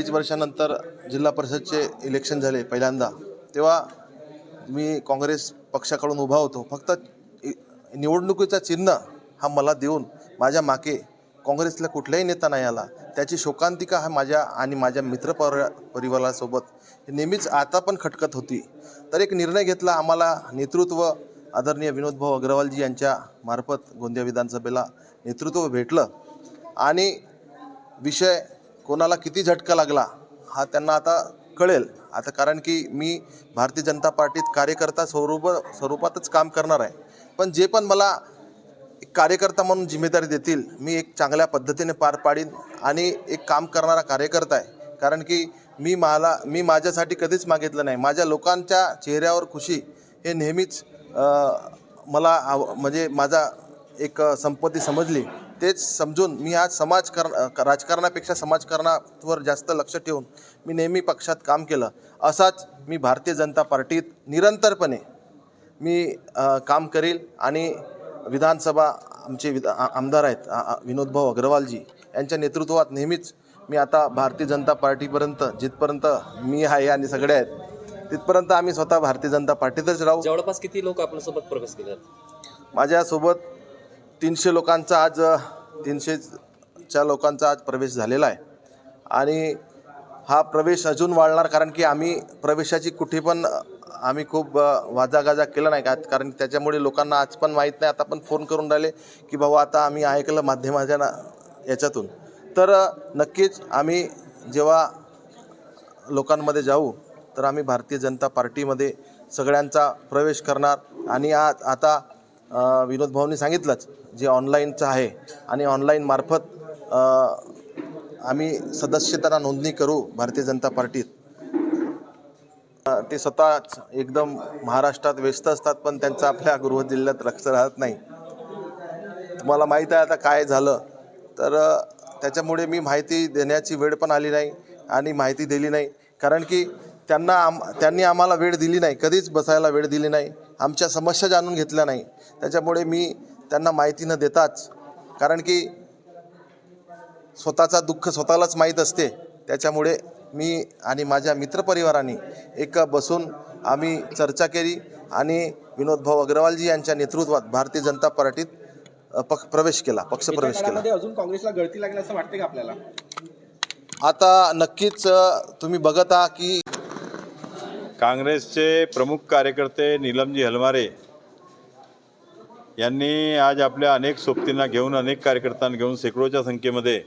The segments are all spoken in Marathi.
अडीच वर्षानंतर जिल्हा परिषदचे इलेक्शन झाले पहिल्यांदा. तेव्हा मी काँग्रेस पक्षाकडून उभा होतो. फक्त निवडणुकीचा चिन्ह हा मला देऊन माझ्या मागे काँग्रेसला कुठलाही नेता नाही आला. त्याची शोकांतिका हा माझ्या आणि माझ्या मित्रपर परिवारासोबत. नेहमीच आता पण खटकत होती. तर एक निर्णय घेतला आम्हाला नेतृत्व आदरणीय विनोदभाऊ अग्रवालजी यांच्या मार्फत गोंदिया विधानसभेला नेतृत्व भेटलं. आणि विषय कोणाला किती झटका लागला हा त्यांना आता कळेल. आता कारण की मी भारतीय जनता पार्टीत कार्यकर्ता स्वरूप स्वरूपातच काम करणार आहे. पण जे पण मला एक कार्यकर्ता म्हणून जिम्मेदारी देतील मी एक चांगल्या पद्धतीने पार पाडीन आणि एक काम करणारा कार्यकर्ता आहे. कारण की मी मला मी माझ्यासाठी कधीच मागितलं नाही. माझ्या लोकांच्या चेहऱ्यावर खुशी हे नेहमीच मला आव म्हणजे माझा एक संपत्ती समजली. तेच समजून मी आज समाज कर राजकारणापेक्षा समाजकारणावर जास्त लक्ष ठेवून मी नेहमी पक्षात काम केलं. असाच मी भारतीय जनता पार्टीत निरंतरपणे मी काम करील आणि विधानसभा आमचे विधा आमदार आहेत विनोदभाऊ अग्रवालजी यांच्या नेतृत्वात नेहमीच मी आता भारतीय जनता पार्टीपर्यंत जिथपर्यंत मी आहे आणि सगळे आहेत तिथपर्यंत आम्ही स्वतः भारतीय जनता पार्टीतच राहू. जवळपास किती लोक आपल्यासोबत प्रवेश केले माझ्यासोबत तीनशे लोकांचा आज तीनशेच्या लोकांचा आज प्रवेश झालेला आहे. आणि हा प्रवेश अजून वाढणार कारण की आम्ही प्रवेशाची कुठे पण आम्ही खूप वाजागाजा केला नाही का? कारण त्याच्यामुळे लोकांना आज पण माहीत नाही. आता पण फोन करून राहिले की भाऊ आता आम्ही ऐकलं माध्यमाच्या ना याच्यातून. तर नक्कीच आम्ही जेव्हा लोकांमध्ये जाऊ तर आम्ही भारतीय जनता पार्टीमध्ये सगळ्यांचा प्रवेश करणार. आणि आज आता विनोद भाऊंनी सांगितलंच जे ऑनलाईनचं आहे आणि ऑनलाईन मार्फत आम्ही सदस्यता नोंदणी करू भारतीय जनता पार्टीत. ते स्वतःच एकदम महाराष्ट्रात व्यस्त असतात पण त्यांचं आपल्या गृह जिल्ह्यात लक्ष राहत नाही. तुम्हाला माहीत आहे आता काय झालं? तर त्याच्यामुळे मी माहिती देण्याची वेळ पण आली नाही आणि माहिती दिली नाही. कारण की त्यांना आम त्यांनी आम्हाला वेळ दिली नाही. कधीच बसायला वेळ दिली नाही. आमच्या समस्या जाणून घेतल्या नाही. त्याच्यामुळे मी त्यांना माहिती न देताच कारण की स्वतःचा दुःख स्वतःलाच माहीत असते. त्याच्यामुळे मी आणि माझ्या मित्रपरिवाराने एक बसून आम्ही चर्चा केली आणि विनोद भाऊ अग्रवालजी यांच्या नेतृत्वात भारतीय जनता पार्टीत पक्ष प्रवेश केला पक्ष प्रवेश केला. अजून काँग्रेसला गळती लागेल असं वाटतं का आपल्याला? आता नक्कीच तुम्ही बघत आहात की काँग्रेसचे प्रमुख कार्यकर्ते नीलमजी हलमारे यांनी आज आपल्या अनेक सोबतींना घेऊन अनेक कार्यकर्त्यांना घेऊन शेकडोच्या संख्येमध्ये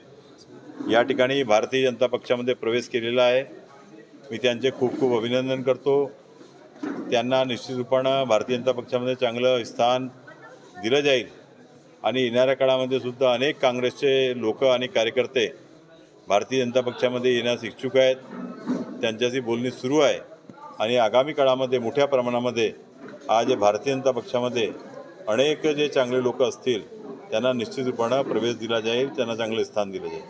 या ठिकाणी भारतीय जनता पक्षामध्ये प्रवेश केलेला आहे. मी त्यांचे खूप खूप अभिनंदन करतो. त्यांना निश्चित रूपानं भारतीय जनता पक्षामध्ये चांगलं स्थान दिलं जाईल. आणि येणाऱ्या काळामध्ये सुद्धा अनेक काँग्रेसचे लोक आणि कार्यकर्ते भारतीय जनता पक्षामध्ये येण्यास इच्छुक आहेत. त्यांच्याशी बोलणी सुरू आहे. आणि आगामी काळामध्ये मोठ्या प्रमाणामध्ये आज भारतीय जनता पक्षामध्ये अनेक जे चांगले लोक असतील त्यांना निश्चित प्रवेश दिला जाईल त्यांना चांगले स्थान दिलं जाईल.